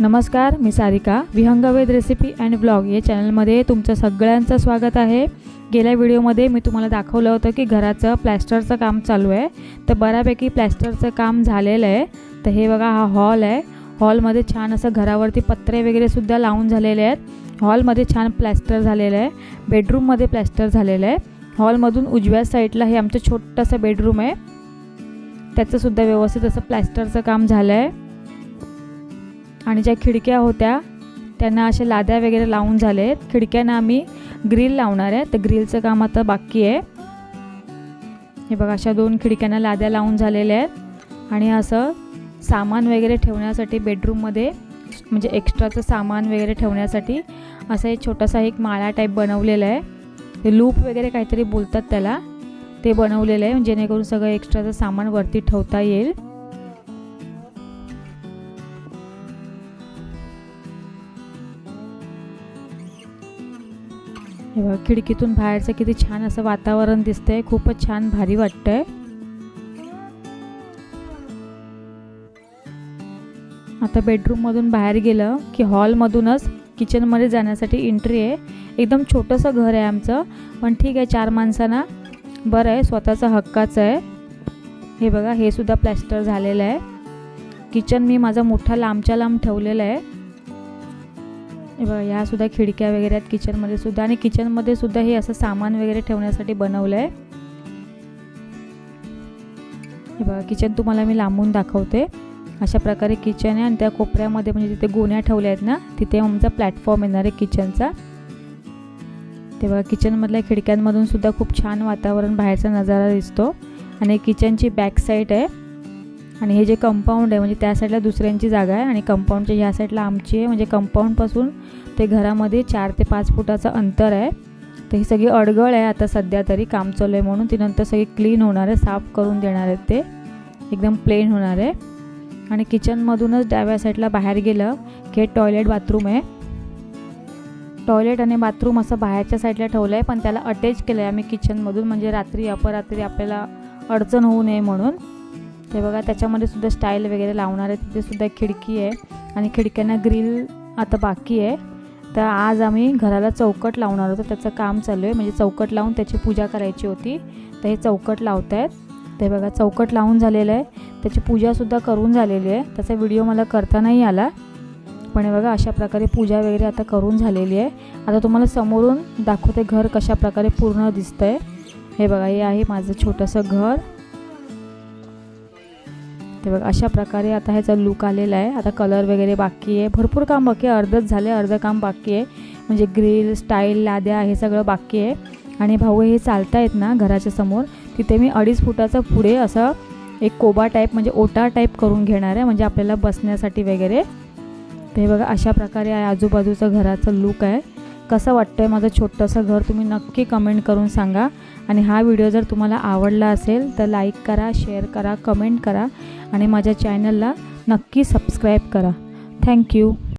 नमस्कार मी Sarika. Vihangaved recipe and blog या चॅनलमध्ये तुमचं सगळ्यांचं स्वागत आहे. गेल्या व्हिडिओमध्ये मी तुम्हाला दाखवलं होतं की घराचं प्लॅस्टरचं काम चालू आहे. तर बऱ्यापैकी प्लॅस्टरचं काम झालेलं आहे. तर हे बघा हा हॉल आहे. हॉलमध्ये छान असं घरावरती पत्रे वगैरे सुद्धा लावून झालेले आहेत. हॉलमध्ये छान प्लॅस्टर झालेलं आहे. बेडरूममध्ये प्लॅस्टर झालेलं आहे. हॉलमधून उजव्या साईडला हे आमचं छोटंसं बेडरूम आहे. त्याचंसुद्धा व्यवस्थित असं प्लॅस्टरचं काम झालं आहे. आणि ज्या खिडक्या होत्या त्यांना अशा लाद्या वगैरे लावून झाले आहेत खिडक्यांना आम्ही ग्रिल लावणार आहे. तर ग्रिलचं काम आता बाकी आहे. हे बघा अशा दोन खिडक्यांना लाद्या लावून झालेल्या आहेत. आणि असं सामान वगैरे ठेवण्यासाठी बेडरूममध्ये म्हणजे एक्स्ट्राचं सामान वगैरे ठेवण्यासाठी असा एक छोटासा एक माळा टाईप बनवलेला आहे. ते लूप वगैरे काहीतरी बोलतात त्याला. ते बनवलेलं आहे. जेणेकरून सगळं एक्स्ट्राचं सामान वरती ठेवता येईल. हे बघा खिडकीतून बाहेरचं किती छान असं वातावरण दिसतंय. खूपच छान भारी वाटतंय. आता बेडरूममधून बाहेर गेलं की हॉलमधूनच किचनमध्ये जाण्यासाठी एंट्री आहे. एकदम छोटंसं घर आहे आमचं पण ठीक आहे चार माणसांना बरं आहे स्वतःचं हक्काचं आहे. हे बघा हे सुद्धा प्लॅस्टर झालेलं आहे. किचन मी माझा मोठा लांबच्या लांब ठेवलेला आहे. बघा ह्या खिडक्या वगैरे आहेत किचनमध्ये सुद्धा. आणि किचनमध्ये सुद्धा हे असं सामान वगैरे ठेवण्यासाठी बनवलं आहे हे बघा किचन तुम्हाला मी लांबून दाखवते. अशा प्रकारे किचन आहे आणि त्या कोपऱ्यामध्ये म्हणजे तिथे गोण्या ठेवल्या आहेत ना तिथे आमचा प्लॅटफॉर्म येणार आहे किचनचा. तेव्हा किचनमधल्या खिडक्यांमधून सुद्धा खूप छान वातावरण बाहेरचा नजारा दिसतो. आणि किचनची बॅक साईड आहे. आणि हे जे कंपाऊंड आहे म्हणजे त्या साईडला दुसऱ्यांची जागा आहे आणि कंपाऊंडच्या ह्या साईडला आमची आहे. म्हणजे कंपाऊंडपासून ते घरामध्ये चार ते पाच फुटाचं अंतर आहे. तर ही सगळी अडगळ आहे आता सध्या तरी काम चालू आहे म्हणून. ती नंतर सगळी क्लीन होणार आहे साफ करून देणार आहेत ते. एकदम प्लेन होणार आहे. आणि किचनमधूनच डाव्या साईडला बाहेर गेलं की हे टॉयलेट बाथरूम आहे. टॉयलेट आणि बाथरूम असं बाहेरच्या साईडला ठेवलं आहे पण त्याला अटॅच केलं आहे आम्ही किचनमधून म्हणजे रात्री अपरात्री आपल्याला अडचण होऊ नये म्हणून. हे बघा त्याच्यामध्ये सुद्धा स्टाईल वगैरे लावणार आहे. तिथे सुद्धा खिडकी आहे आणि खिडक्यांना ग्रिल आता बाकी आहे. तर आज आम्ही घराला चौकट लावणार होतो. त्याचं काम चालू आहे. म्हणजे चौकट लावून त्याची पूजा करायची होती. तर हे चौकट लावत आहेत ते बघा चौकट लावून झालेलं आहे. त्याची पूजासुद्धा करून झालेली आहे. त्याचा व्हिडिओ मला करता नाही आला. पण हे बघा अशा प्रकारे पूजा वगैरे आता करून झालेली आहे. आता तुम्हाला समोरून दाखवते घर कशा प्रकारे पूर्ण दिसतं आहे हे बघा हे आहे माझं छोटंसं घर. ते बघा अशा प्रकारे आता ह्याचा लुक आलेला आहे. आता कलर वगैरे बाकी आहे. भरपूर काम बाकी आहे. अर्धच झाले अर्धं काम बाकी आहे. म्हणजे ग्रिल स्टाईल लाद्या हे सगळं बाकी आहे. आणि भाऊ हे चालता आहेत ना घराच्या समोर? तिथे मी अडीच फुटाचं पुढे असं एक कोबा टाईप म्हणजे ओटा टाईप करून घेणार आहे. म्हणजे आपल्याला बसण्यासाठी वगैरे. ते बघा अशा प्रकारे आहे आजूबाजूचं घराचं लुक आहे. कसं वाटतं आहे माझं छोटंसं घर तुम्ही नक्की कमेंट करून सांगा. आणि हा व्हिडिओ जर तुम्हाला आवडला असेल तर लाईक करा शेअर करा कमेंट करा. आणि माझ्या चॅनलला नक्की सबस्क्राईब करा. थँक्यू